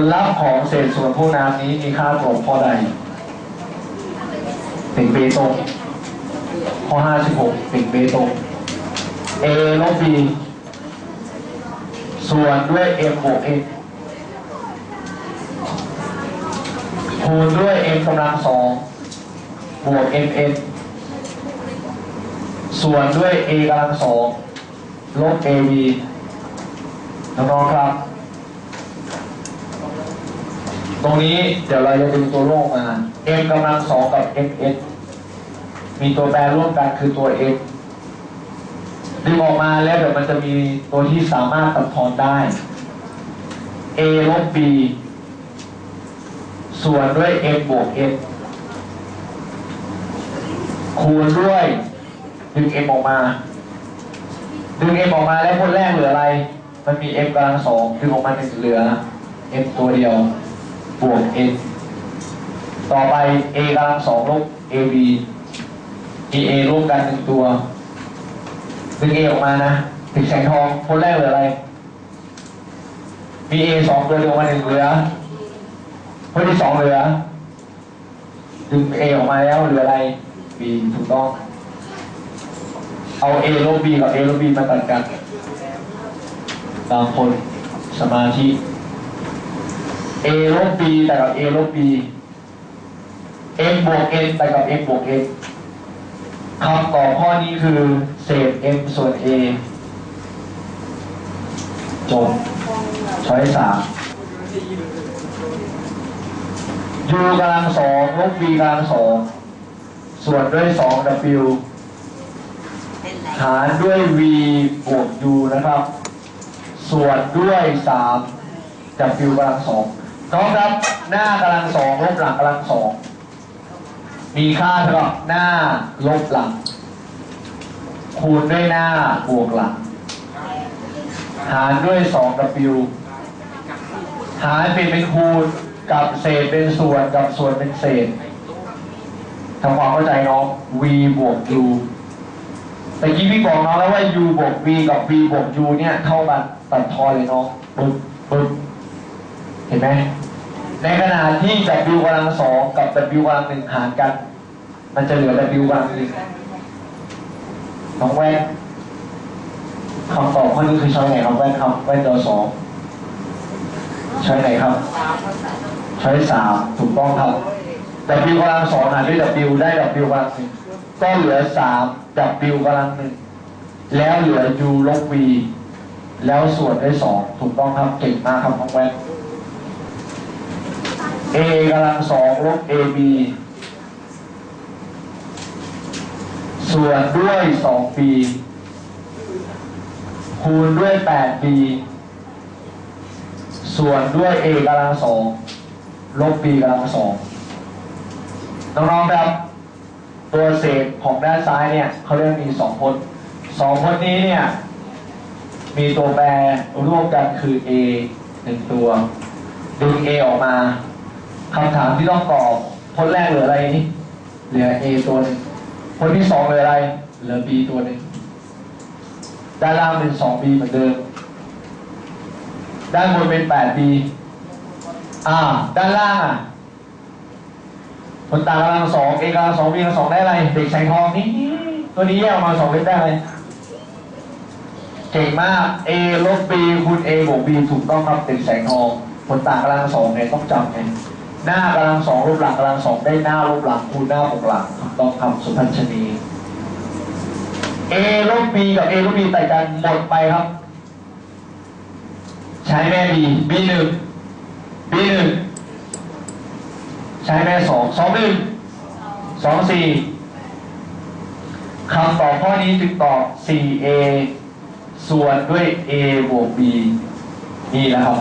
ลลัพธ์ของเศษส่วนพวกน้ำนี้มีค่าตรงข้อใดติ่งเบตงข้อ 56ติ่งเบตง a ลบ b ส่วนด้วย m บวก n คูณด้วย m กำลังสองบวก mn ส่วนด้วย a กำลังสองลบ ab น้องๆครับ รงนี้เดี๋ยวเราจะดึงตัวโลกมา m กำลังสองกับ ms มีตัวแปรร่วมกันคือตัว m ดึงออกมาแล้วเดี๋ยวมันจะมีตัวที่สามารถตัดทอนได้ a ลบ b ส่วนด้วย m บวก n คูณด้วยดึง m ออกมา ดึง m ออกมาแล้วคนแรกเหลืออะไร มันมี m กำลังสองดึงออกมาหนึ่งเหลือ m ตัวเดียว บวก n ต่อไป a กำลังสองลบ ab มี a ร่วมกันหนึ่งตัวดึง a ออกมานะถึงแสงทองคนแรกเหลืออะไรมี a สองตัวดึงออกมาหนึ่งเหลือคนที่สองเหลือ ดึง a ออกมาแล้วเหลืออะไร b ถูกต้อง เอา a ลบ b กับ a ลบ b มาตัดกันบางคนสมาธิ a ลบ b แต่กับ a ลบ b m บวก n แต่กับ m บวก n คำตอบข้อนี้คือเศษ m ส่วน a จบช้อยสาม u กำลังสองลบ v กำลังสองส่วนด้วยสอง w หารด้วย v บวก u นะครับ ส่วนด้วยสาม w กำลังสอง น้องครับหน้ากำลังสองลบหลังกำลังสองมีค่าเท่ากับหน้าลบหลัง คูณด้วยหน้าบวกหลัง หารด้วยสอง w หารเป็นเป็นคูณกับเศษเป็นส่วนกับส่วนเป็นเศษทำความเข้าใจน้อง v บวก u แต่กี้พี่บอกน้องแล้วว่า u บวก v กับ v บวก u เนี่ยเท่ากันตัดทอนเลยน้องปึ๊บปึ๊บ เห็นไหมในขณะที่ w กำลังสองกับ w กำลังหนึ่งหารกัน มันจะเหลือ w กำลังหนึ่งน้องแว่นคำตอบข้อนี้คือช้อยไหนครับแว่นครับแว่นจอสองช้อยไหนครับช้อยสามถูกต้องครับ w กำลังสองหารด้วย w ได้ w กำลังหนึ่งก็เหลือสาม w กำลังหนึ่งแล้วเหลือ u ลบ v แล้วส่วนด้วยสองถูกต้องครับเก่งมากครับน้องแว่น a กำลังสองลบ ab ส่วนด้วยสอง b คูณด้วยแปด b ส่วนด้วย a กำลังสองลบ b กำลังสองน้องๆครับตัวเศษของด้านซ้ายเนี่ยเขาเรียกมีสองพจน์สองพจน์นี้เนี่ยมีตัวแปรร่วมกันคือ a หนึ่งตัว ดึง a ออกมา คำถามที่ต้องตอบพจน์แรกเหลืออะไรนี่เหลือ a ตัวหนึ่งพจน์ที่สองเหลืออะไร เหลือ b ตัวหนึ่งด้านล่างเป็น 2b เหมือนเดิม ด้านบนเป็น 8b อ่า ด้านล่างอะผลต่างกำลังสอง a กำลังสอง b กำลังสองได้อะไร เด็กใส่ทองนี่ตัวนี้แยกออกมาสองเล็กได้อะไรเก่งมาก a ลบ b คูณ a บวก b ถูกต้องครับเด็กแสงทองผลต่างกำลังสองเนี่ยต้องจำไง หน้ากำลังสองลบหลังกำลังสองได้หน้าลบหลังคูณหน้าบวกหลังถูกต้องครับสุพัชนี a ลบ b กับ a ลบ b แต่กันหมดไปครับ ใช้แม่ b b หนึ่ง b หนึ่งใช้แม่สองสองหนึ่งสองสี่คำตอบข้อนี้จึงตอบ 4a ส่วนด้วย a บวก b นี่แหละครับ